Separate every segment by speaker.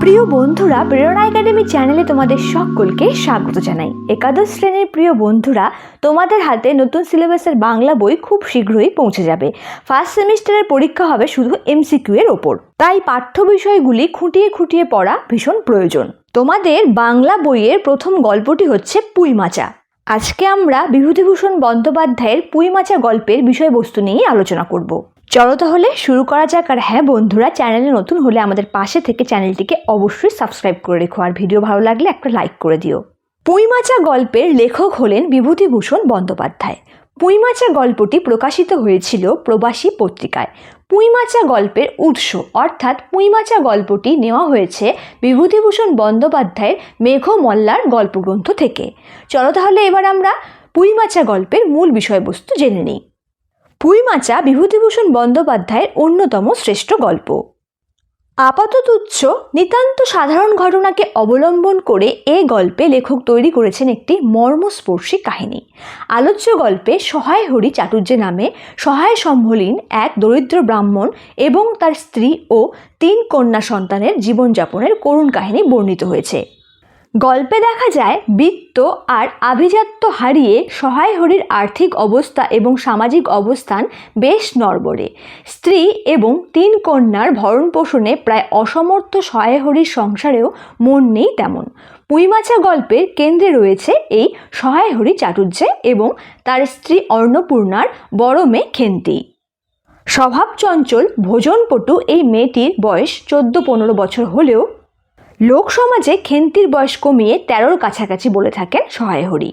Speaker 1: প্রিয় বন্ধুরা, প্রেরণা একাডেমি চ্যানেলে তোমাদের সকলকে স্বাগত জানাই। একাদশ শ্রেণির প্রিয় বন্ধুরা, তোমাদের হাতে নতুন সিলেবাসের বাংলা বই খুব শীঘ্রই পৌঁছে যাবে। ফার্স্ট সেমিস্টারের পরীক্ষা হবে শুধু এমসিকিউ এর ওপর। তাই পাঠ্য বিষয়গুলি খুঁটিয়ে খুঁটিয়ে পড়া ভীষণ প্রয়োজন। তোমাদের বাংলা বইয়ের প্রথম গল্পটি হচ্ছে পুইমাচা আজকে আমরা বিভূতিভূষণ বন্দ্যোপাধ্যায়ের পুইমাচা গল্পের বিষয়বস্তু নিয়ে আলোচনা করব। চলো তাহলে শুরু করা যাক আর হ্যাঁ বন্ধুরা চ্যানেলে নতুন হলে আমাদের পাশে থেকে চ্যানেলটিকে অবশ্যই সাবস্ক্রাইব করে রেখো আর ভিডিও ভালো লাগলে একটা লাইক করে দিও। পুঁইমাচা গল্পের লেখক হলেন বিভূতিভূষণ বন্দ্যোপাধ্যায়। পুঁইমাচা গল্পটি প্রকাশিত হয়েছিল প্রবাসী পত্রিকায়। পুঁইমাচা গল্পের উৎস, অর্থাৎ পুঁইমাচা গল্পটি নেওয়া হয়েছে বিভূতিভূষণ বন্দ্যোপাধ্যায়ের মেঘমল্লার গল্পগ্রন্থ থেকে। চলো তাহলে এবার আমরা পুঁইমাচা গল্পের মূল বিষয়বস্তু জেনে নিই। পুইমাচা বিভূতিভূষণ বন্দ্যোপাধ্যায়ের অন্যতম শ্রেষ্ঠ গল্প। আপাততুচ্ছ নিতান্ত সাধারণ ঘটনাকে অবলম্বন করে এ গল্পে লেখক তৈরি করেছেন একটি মর্মস্পর্শী কাহিনী। আলোচ্য গল্পে সহায় হরি চাটুর্য নামে সহায় সম্ভলীন এক দরিদ্র ব্রাহ্মণ এবং তার স্ত্রী ও তিন কন্যা সন্তানের জীবনযাপনের করুণ কাহিনী বর্ণিত হয়েছে। গল্পে দেখা যায়, বৃত্ত আর আভিজাত্য হারিয়ে সহায় হরির আর্থিক অবস্থা এবং সামাজিক অবস্থান বেশ নড়বড়ে। স্ত্রী এবং তিন কন্যার ভরণ পোষণে প্রায় অসমর্থ সহায় হরির সংসারেও মন নেই তেমন। পুইমাচা গল্পের কেন্দ্রে রয়েছে এই সহায় হরি চাটুর্যে এবং তার স্ত্রী অন্নপূর্ণার বড় মেয়ে খেন্তি। স্বভাব চঞ্চল ভোজনপটু এই মেয়েটির বয়স চোদ্দ পনেরো বছর হলেও লোক সমাজে খেন্তির বয়স কমিয়ে তেরোর কাছাকাছি বলে থাকেন সহায় হরি।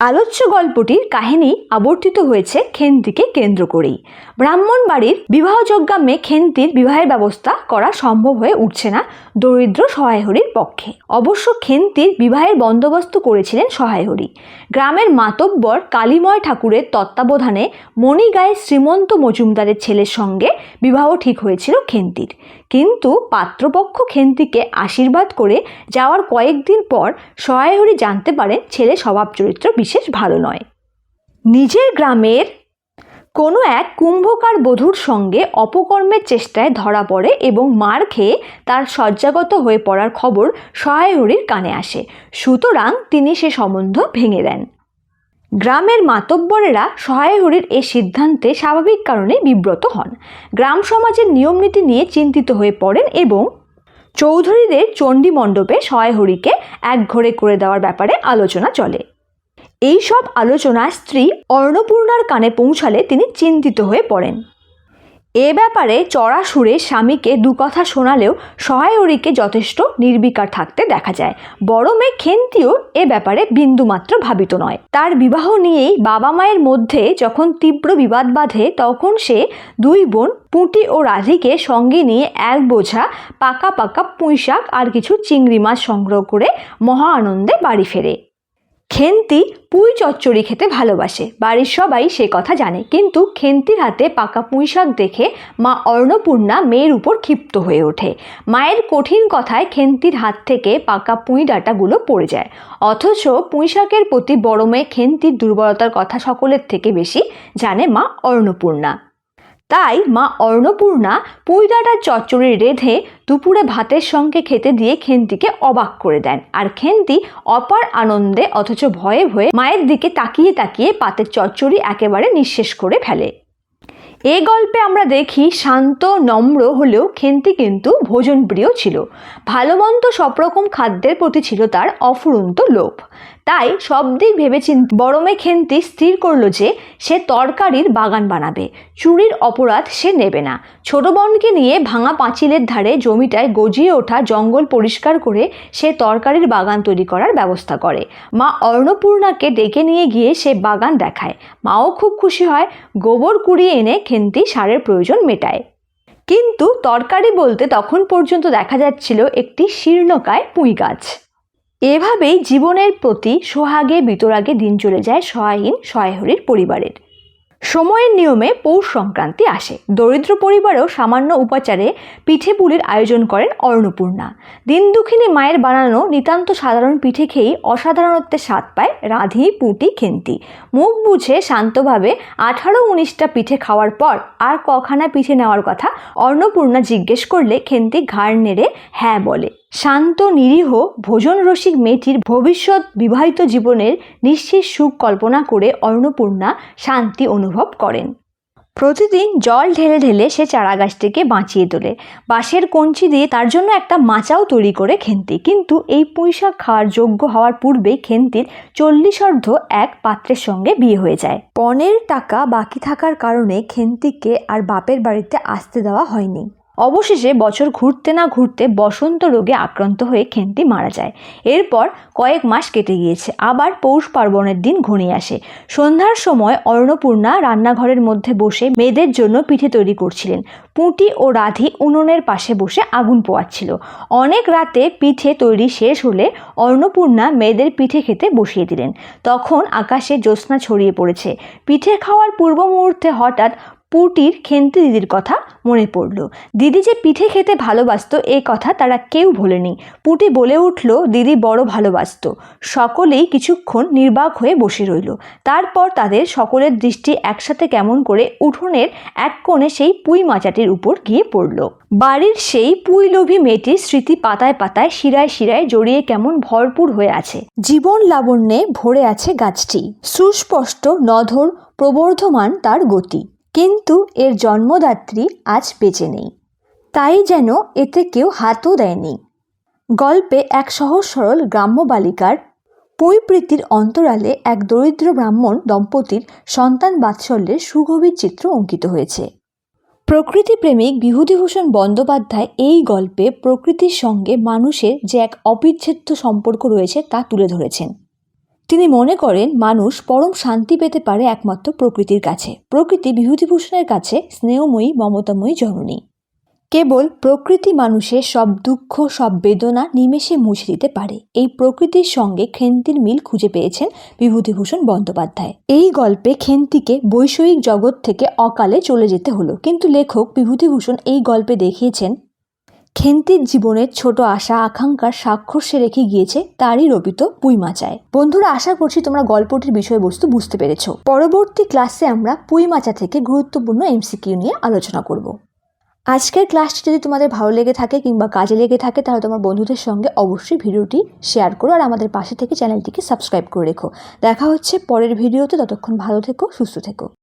Speaker 1: আলোচ্য গল্পটির কাহিনী আবর্তিত হয়েছে খেন্তিকে কেন্দ্র করেই। ব্রাহ্মণ বাড়ির বিবাহযোগ্যা মেয়ে খেন্তির বিবাহের ব্যবস্থা করা সম্ভব হয়ে উঠছে না দরিদ্র সহায়হরির পক্ষে। অবশ্য খেন্তির বিবাহের বন্দোবস্ত করেছিলেন সহায়হরি গ্রামের মাতব্বর কালীময় ঠাকুরের তত্ত্বাবধানে মণিগায়ে শ্রীমন্ত মজুমদারের ছেলের সঙ্গে বিবাহ ঠিক হয়েছিল খেন্তির। কিন্তু পাত্রপক্ষ খেন্তিকে আশীর্বাদ করে যাওয়ার কয়েকদিন পর সহায়হরি জানতে পারেন ছেলে স্বভাব চরিত্র বিশেষ ভালো নয়। নিজের গ্রামের কোনো এক কুম্ভকার বধূর সঙ্গে অপকর্মের চেষ্টায় ধরা পড়ে এবং মার খেয়ে তার শয্যাগত হয়ে পড়ার খবর সহায়হরির কানে আসে। সুতরাং তিনি সে সম্বন্ধ ভেঙে দেন। গ্রামের মাতব্বরেরা সহায়হরির এ সিদ্ধান্তে স্বাভাবিক কারণে বিব্রত হন। গ্রাম সমাজের নিয়মনীতি নিয়ে চিন্তিত হয়ে পড়েন এবং চৌধুরীদের চণ্ডী মণ্ডপে সহায়হরিকে একঘরে করে দেওয়ার ব্যাপারে আলোচনা চলে। এই সব আলোচনা স্ত্রী অর্ণপূর্ণার কানে পৌঁছালে তিনি চিন্তিত হয়ে পড়েন। এ ব্যাপারে চড়া সুরে স্বামীকে দু কথা শোনালেও সহায়রীকে যথেষ্ট নির্বিকার থাকতে দেখা যায়। বড় মেয়ে খেন্তিও এ ব্যাপারে বিন্দুমাত্র ভাবিত নয়। তার বিবাহ নিয়েই বাবা মায়ের মধ্যে যখন তীব্র বিবাদ বাঁধে, তখন সে দুই বোন পুঁটি ও রাধিকে সঙ্গে নিয়ে এক বোঝা পাকা পাকা পুঁইশাক আর কিছু চিংড়ি মাছ সংগ্রহ করে মহা আনন্দে বাড়ি ফেরে। খেন্তি পুঁই চচ্চড়ি খেতে ভালোবাসে। বাড়ির সবাই সে কথা জানে। কিন্তু খেন্তির হাতে পাকা পুঁই শাক দেখে মা অর্ণপূর্ণা মেয়ের উপর ক্ষিপ্ত হয়ে ওঠে। মায়ের কঠিন কথায় খেন্তির হাত থেকে পাকা পুঁই ডাঁটাগুলো পড়ে যায়। অথচ পুঁই শাকের প্রতি বড় মেয়ে খেন্তির দুর্বলতার কথা সকলের থেকে বেশি জানে মা অর্ণপূর্ণা। তাই মা অর্ণপূর্ণা পুঁইডাটার চচ্চড়ি রেঁধে দুপুরে ভাতের সঙ্গে খেতে দিয়ে খেন্তিকে অবাক করে দেন। আর খেন্তি অপার আনন্দে অথচ ভয়ে ভয়ে মায়ের দিকে তাকিয়ে তাকিয়ে পাতের চচ্চড়ি একেবারে নিঃশেষ করে ফেলে। এ গল্পে আমরা দেখি শান্ত, নম্র হলেও খেন্তি কিন্তু ভোজনপ্রিয় ছিল। ভালো মন্দ সব রকম খাদ্যের প্রতি ছিল তার অফুরন্ত লোভ। তাই সব দিক ভেবেচিন্তে বড় মেয়ে খেন্তি স্থির করল যে সে তরকারির বাগান বানাবে। চুরির অপরাধ সে নেবে না। ছোট বোনকে নিয়ে ভাঙা পাঁচিলের ধারে জমিটায় গজিয়ে ওঠা জঙ্গল পরিষ্কার করে সে তরকারির বাগান তৈরি করার ব্যবস্থা করে। মা অর্ণপূর্ণাকে ডেকে নিয়ে গিয়ে সে বাগান দেখায়। মাও খুব খুশি হয়, গোবর কুড়িয়ে এনে খেন্তি সারের প্রয়োজন মেটায়। কিন্তু তরকারি বলতে তখন পর্যন্ত দেখা যাচ্ছিল একটি শীর্ণকায় পুঁই গাছ। এভাবেই জীবনের প্রতি সোহাগে, বিতরাগে দিন চলে যায় সহায়হীন, সহায়হরির পরিবারের। সময়ের নিয়মে পৌষ সংক্রান্তি আসে। দরিদ্র পরিবারেও সামান্য উপাচারে পিঠে পুলির আয়োজন করেন অন্নপূর্ণা দিন দুঃখিনী মায়ের বানানো নিতান্ত সাধারণ পিঠে খেয়েই অসাধারণত্বের স্বাদ পায় রাধি, পুটি, খেন্তি। মুখ বুঝে শান্তভাবে আঠারো উনিশটা পিঠে খাওয়ার পর আর কখানা পিঠে নেওয়ার কথা অন্নপূর্ণা জিজ্ঞেস করলে খেন্তি ঘাড় নেড়ে হ্যাঁ বলে। শান্ত, নিরীহ ভোজন রসিক মেয়েটির ভবিষ্যৎ বিবাহিত জীবনের নিশ্চিত সুখ কল্পনা করে অন্নপূর্ণা শান্তি অনুভব করেন। প্রতিদিন জল ঢেলে ঢেলে সে চারাগাছটিকে বাঁচিয়ে তোলে। বাঁশের কঞ্চি দিয়ে তার জন্য একটা মাচাও তৈরি করে খেন্তি। কিন্তু এই পুঁইশাক খাওয়ার যোগ্য হওয়ার পূর্বেই খেন্তির চল্লিশ অর্ধ এক পাত্রের সঙ্গে বিয়ে হয়ে যায়। পনেরো টাকা বাকি থাকার কারণে খেন্তিকে আর বাপের বাড়িতে আসতে দেওয়া হয়নি। অবশেষে বছর ঘুরতে না ঘুরতে বসন্ত রোগে আক্রান্ত হয়ে খেন্তি মারা যায়। এরপর কয়েক মাস কেটে গিয়েছে। আবার পৌষ পার্বণের দিন ঘনিয়ে আসে। সন্ধ্যার সময় অন্নপূর্ণা রান্নাঘরের মধ্যে বসে মেয়েদের জন্য পিঠে তৈরি করছিলেন। পুঁটি ও রাধি উনুনের পাশে বসে আগুন পোয়াচ্ছিল। অনেক রাতে পিঠে তৈরি শেষ হলে অন্নপূর্ণা মেয়েদের পিঠে খেতে বসিয়ে দিলেন। তখন আকাশে জ্যোৎস্না ছড়িয়ে পড়েছে। পিঠে খাওয়ার পূর্ব মুহূর্তে হঠাৎ পুটির খেন্তি দিদির কথা মনে পড়ল। দিদি যে পিঠে খেতে ভালোবাসতো, এ কথা তারা কেউ ভোলেনি। পুটি বলে উঠল, দিদি বড় ভালোবাসতো। সকলেই কিছুক্ষণ নির্বাক হয়ে বসে রইল। তারপর তাদের সকলের দৃষ্টি একসাথে কেমন করে উঠোনের এক কোণে সেই পুঁই মাচাটির উপর গিয়ে পড়ল। বাড়ির সেই পুঁই লোভী মেয়েটির স্মৃতি পাতায় পাতায় শিরায় শিরায় জড়িয়ে কেমন ভরপুর হয়ে আছে। জীবন লাবণ্যে ভরে আছে গাছটি। সুস্পষ্ট, নধর, প্রবর্ধমান তার গতি। কিন্তু এর জন্মদাত্রী আজ বেঁচে নেই। তাই যেন এতে কেউ হাতও দেয়নি। গল্পে এক সহজ সরল গ্রাম্য বালিকার পৈপ্রীতির অন্তরালে এক দরিদ্র ব্রাহ্মণ দম্পতির সন্তান বাৎসল্যের সুগভীর চিত্র অঙ্কিত হয়েছে। প্রকৃতিপ্রেমিক বিভূতিভূষণ বন্দ্যোপাধ্যায় এই গল্পে প্রকৃতির সঙ্গে মানুষের যে এক অবিচ্ছেদ্য সম্পর্ক রয়েছে তা তুলে ধরেছেন। তিনি মনে করেন মানুষ পরম শান্তি পেতে পারে একমাত্র প্রকৃতির কাছে। প্রকৃতি বিভূতিভূষণের কাছে স্নেহময়ী, মমতাময়ী জননী। কেবল প্রকৃতি মানুষের সব দুঃখ, সব বেদনা নিমেষে মুছে দিতে পারে। এই প্রকৃতির সঙ্গে খেন্তির মিল খুঁজে পেয়েছেন বিভূতিভূষণ বন্দ্যোপাধ্যায়। এই গল্পে খেন্তিকে বৈষয়িক জগৎ থেকে অকালে চলে যেতে হলো। কিন্তু লেখক বিভূতিভূষণ এই গল্পে দেখিয়েছেন খেন্তির জীবনের ছোট আশা, আকাঙ্ক্ষার স্বাক্ষর সে রেখে গিয়েছে তারই রবিত পুঁই মাচায় বন্ধুরা, আশা করছি তোমরা গল্পটির বিষয়বস্তু বুঝতে পেরেছ। পরবর্তী ক্লাসে আমরা পুঁই মাচা থেকে গুরুত্বপূর্ণ এমসিকিউ নিয়ে আলোচনা করব। আজকের ক্লাসটি যদি তোমাদের ভালো লেগে থাকে কিংবা কাজে লেগে থাকে, তাহলে তোমার বন্ধুদের সঙ্গে অবশ্যই ভিডিওটি শেয়ার করো আর আমাদের পাশে থেকে চ্যানেলটিকে সাবস্ক্রাইব করে রেখো। দেখা হচ্ছে পরের ভিডিওতে। ততক্ষণ ভালো থেকো, সুস্থ থেকো।